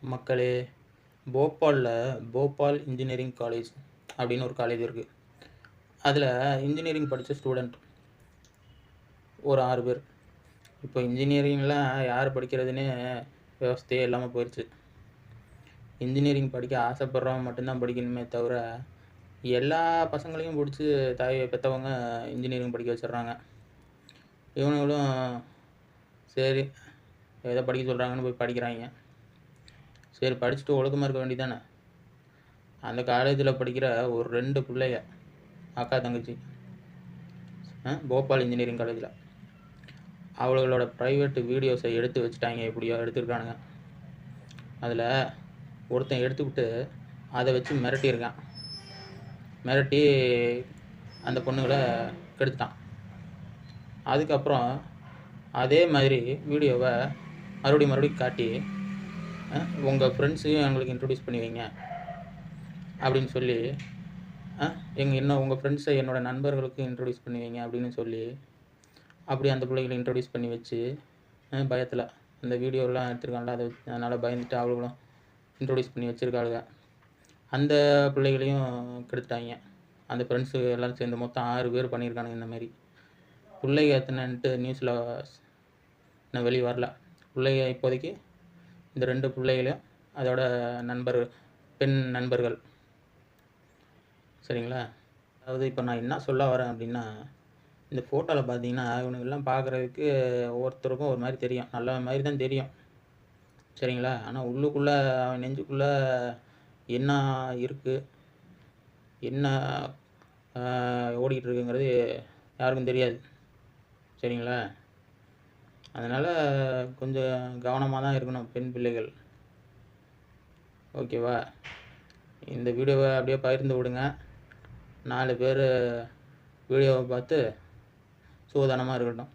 மக்களே போபாலில் Bhopal engineering college அப்படின்னு ஒரு காலேஜ் இருக்குது அதில் இன்ஜினியரிங் படித்த ஸ்டூடெண்ட் ஒரு ஆறு பேர். இப்போ இன்ஜினியரிங்லாம் யார் படிக்கிறதுனே விவஸ்தையே இல்லாமல் போயிடுச்சு இன்ஜினியரிங் படிக்க ஆசைப்பட்றவங்க மட்டும்தான் படிக்கணுமே தவிர எல்லா பசங்களையும் பிடிச்சி தாய் பெற்றவங்க இன்ஜினியரிங் படிக்க வச்சிடுறாங்க. இவனுங்களும் சரி எதை படிக்க சொல்கிறாங்கன்னு போய் படிக்கிறாங்க. சரி படிச்சுட்டு ஒழுக்கமாக இருக்க வேண்டியதானே அந்த காலேஜில் படிக்கிற ஒரு ரெண்டு பிள்ளைங்க அக்கா தங்கச்சி ஆ, போபால் இன்ஜினியரிங் காலேஜில் அவளுகளோட ப்ரைவேட்டு வீடியோஸை எடுத்து வச்சுட்டாங்க எப்படியோ எடுத்துருக்கானுங்க. அதில் ஒருத்தன் எடுத்துக்கிட்டு அதை வச்சு மிரட்டியிருக்கான். மிரட்டி அந்த பொண்ணுகளை கெடுத்துட்டான். அதுக்கப்புறம் அதே மாதிரி வீடியோவை மறுபடியும் மறுபடியும் காட்டி உங்கள் ஃப்ரெண்ட்ஸையும் எங்களுக்கு இன்ட்ரடியூஸ் பண்ணி வைங்க. அப்படின்னு சொல்லி எங்கள் இன்னும் உங்கள் ஃப்ரெண்ட்ஸை என்னோட நண்பர்களுக்கு இன்ட்ரடியூஸ் பண்ணுவீங்க அப்படின்னு சொல்லி அப்படி அந்த பிள்ளைகளை இன்ட்ரடியூஸ் பண்ணி வச்சு பயத்தில். அந்த வீடியோலாம் எடுத்திருக்காங்களா அதை அதனால் பயந்துட்டு அவளுகளும் இன்ட்ரடியூஸ் பண்ணி வச்சுருக்காளுங்க. அந்த பிள்ளைகளையும் கெடுத்துட்டாங்க. அந்த ஃப்ரெண்ட்ஸு எல்லோரும் சேர்ந்து மொத்தம் ஆறு பேர் பண்ணியிருக்கானுங்க இந்தமாரி பிள்ளைங்க எத்தனைன்ட்டு நியூஸில் நான் வெளியே வரல. பிள்ளைங்க இப்போதைக்கு இந்த ரெண்டு பிள்ளைகளையும் அதோட நண்பர் பெண் நண்பர்கள். சரிங்களா? அதாவது இப்போ நான் என்ன சொல்ல வரேன் அப்படின்னா இந்த ஃபோட்டோவில் பார்த்தீங்கன்னா இவனுங்கெல்லாம் பார்க்குறதுக்கு ஒவ்வொருத்தருக்கும் ஒரு மாதிரி தெரியும். நல்ல மாதிரி தான் தெரியும். சரிங்களா? ஆனால் உள்ளுக்குள்ளே அவன் நெஞ்சுக்குள்ளே என்ன இருக்குது என்ன ஓடிக்கிட்டு இருக்குங்கிறது யாருக்கும் தெரியாது. சரிங்களா? அதனால் கொஞ்சம் கவனமாக தான் இருக்கணும் பெண் பிள்ளைகள். ஓகேவா இந்த வீடியோவை அப்படியே பகிர்ந்து விடுங்க. நாலு பேர் வீடியோவை பார்த்து சூதானமாக இருக்கட்டும்.